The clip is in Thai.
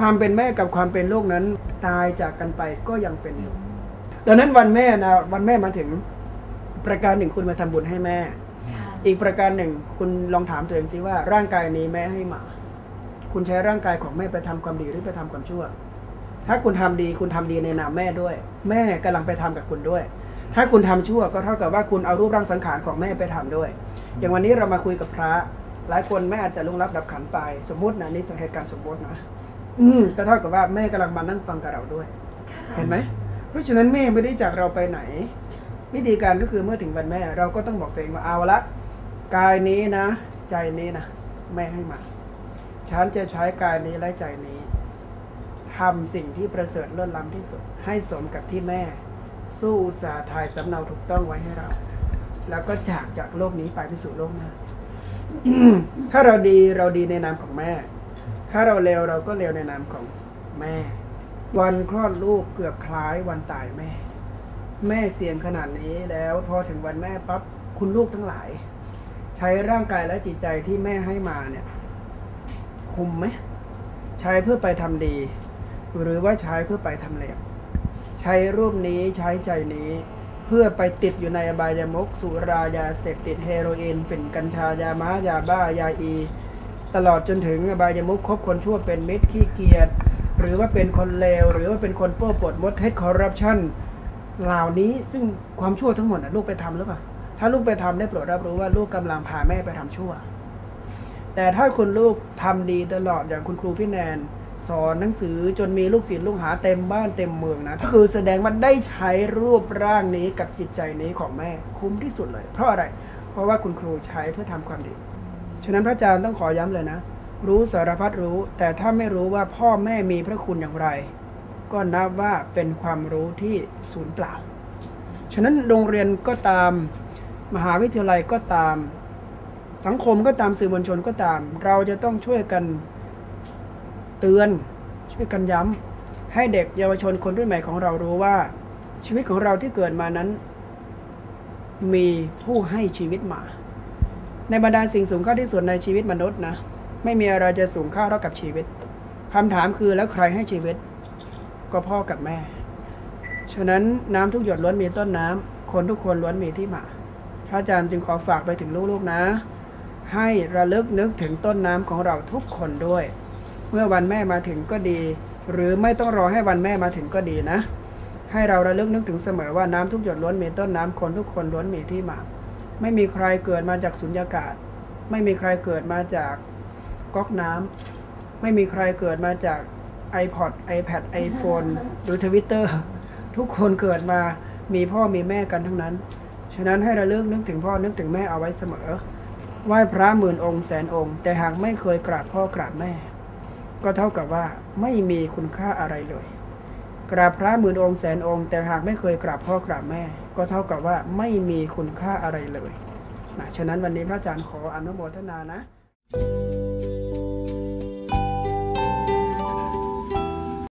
ความเป็นแม่กับความเป็นลูกนั้น ตายจากกันไปก็ยังเป็นอยู่ดังนั้นวันแม่นะวันแม่มาถึงประการหนึ่งคุณมาทำบุญให้แม่ อีกประการหนึ่ง คุณลองถามตัวเองสิว่าร่างกายนี้แม่ให้มา คุณใช้ร่างกายของแม่ไปทำความดีหรือไปทำความชั่ว ถ้าคุณทำดีคุณทำดีในนามแม่ด้วย แม่กำลังไปทำกับคุณด้วย ถ้าคุณทำชั่วก็เท่ากับว่าคุณเอารูปร่างสังขารของแม่ไปทำด้วย อย่างวันนี้เรามาคุยกับพระ หลายคนแม่อาจจะลุงรับดับขันไป สมมตินะนี่จะเหตุการณ์สมมตินะ อืมก็เท่ากับว่าแม่กำลังมานั่งฟังกับเราด้วย เห็นไหม เพราะฉะนั้นแม่ไม่ได้จากเราไปไหน วิธีการก็คือเมื่อถึงวันแม่ เราก็ต้องบอกตัวเองว่าเอาละกายนี้นะ ใจนี้นะแม่ให้มาฉันจะใช้กายนี้และใจนี้ทำสิ่งที่ประเสริฐเลิศล้ำที่สุด ให้สมกับที่แม่ สู้อุตสาห์ทายสำเนาถูกต้องไว้ให้เรา แล้วก็จากจากโลกนี้ไปไปสู่โลกหน้าถ้าเราดีเราดีในนามของแม่ ถ้าเราเลวเราก็เลวในนามของแม่ วันคลอดลูกเกือบคล้ายวันตายแม่ แม่เสี่ยงขนาดนี้แล้วพอถึงวันแม่ปั๊บคุณลูกทั้งหลาย ใช้ร่างกายและจิตใจที่แม่ให้มาเนี่ย คุมไหมใช้เพื่อไปทำดี หรือว่าใช้เพื่อไปทำเลวใช้รูปนี้ใช้ใจนี้เพื่อไปติดอยู่ในอบายมุกสุรายาเสพติดเฮโรอีนฝิ่นกัญชายาม้ายาบ้ายาอี ตลอดจนถึงอบายมุกคบคนชั่วเป็นมิตรขี้เกียจหรือว่าเป็นคนเลว หรือว่าเป็นคนเปื้อปดมดเท็จคอร์รัปชันเหล่านี้ซึ่งความชั่วทั้งหมดลูกไปทำหรือเปล่าถ้าลูกไปทำได้โปรดรับรู้ว่าลูกกำลังพาแม่ไปทำชั่ว แต่ถ้าคุณลูกทำดีตลอดอย่างคุณครูพี่แนน สอนหนังสือจนมีลูกศิษย์ลูกหาเต็มบ้านเต็มเมืองนะคือแสดงว่าได้ใช้รูปร่างนี้กับจิตใจนี้ของแม่คุ้มที่สุดเลย เพราะอะไร เพราะว่าคุณครูใช้เพื่อทำความดี ฉะนั้นพระอาจารย์ต้องขอย้ำเลยนะ รู้สารพัดรู้ แต่ถ้าไม่รู้ว่าพ่อแม่มีพระคุณอย่างไร ก็นับว่าเป็นความรู้ที่สูญเปล่า ฉะนั้นโรงเรียนก็ตามมหาวิทยาลัยก็ตาม สังคมก็ตามสื่อมวลชนก็ตาม เราจะต้องช่วยกันเตือนช่วยกันย้ำให้เด็กเยาวชนคนรุ่นใหม่ของเรารู้ว่า ชีวิตของเราที่เกิดมานั้น มีผู้ให้ชีวิตมา ในบรรดาสิ่งสูงค่าที่สุดในชีวิตมนุษย์นะ ไม่มีอะไรจะสูงค่าเท่ากับชีวิตคำถามคือแล้วใครให้ชีวิต ก็พ่อกับแม่ ฉะนั้นน้ำทุกหยดล้วนมีต้นน้ำคนทุกคนล้วนมีที่มาพระอาจารย์จึงขอฝากไปถึงลูกๆนะ ให้ระลึกนึกถึงต้นน้ำของเราทุกคนด้วย เมื่อวันแม่มาถึงก็ดี หรือไม่ต้องรอให้วันแม่มาถึงก็ดีนะ ให้เราระลึกนึกถึงเสมอว่าน้ำทุกหยดล้วนมีต้นน้ำคนทุกคนล้วนมีที่มา ไม่มีใครเกิดมาจากสุญญากาศ ไม่มีใครเกิดมาจากก๊อกน้ำไม่มีใครเกิดมาจาก iPod iPad iPhone หรือ Twitter ทุกคนเกิดมามีพ่อมีแม่กันทั้งนั้น ฉะนั้นให้ระลึกนึกถึงพ่อนึกถึงแม่เอาไว้เสมอไหว้พระหมื่นองค์แสนองค์ แต่หากไม่เคยกราบพ่อกราบแม่ ก็เท่ากับว่าไม่มีคุณค่าอะไรเลย กราบพระหมื่นองค์แสนองค์ แต่หากไม่เคยกราบพ่อกราบแม่ ก็เท่ากับว่าไม่มีคุณค่าอะไรเลยนะฉะนั้นวันนี้พระอาจารย์ขออนุโมทนานะ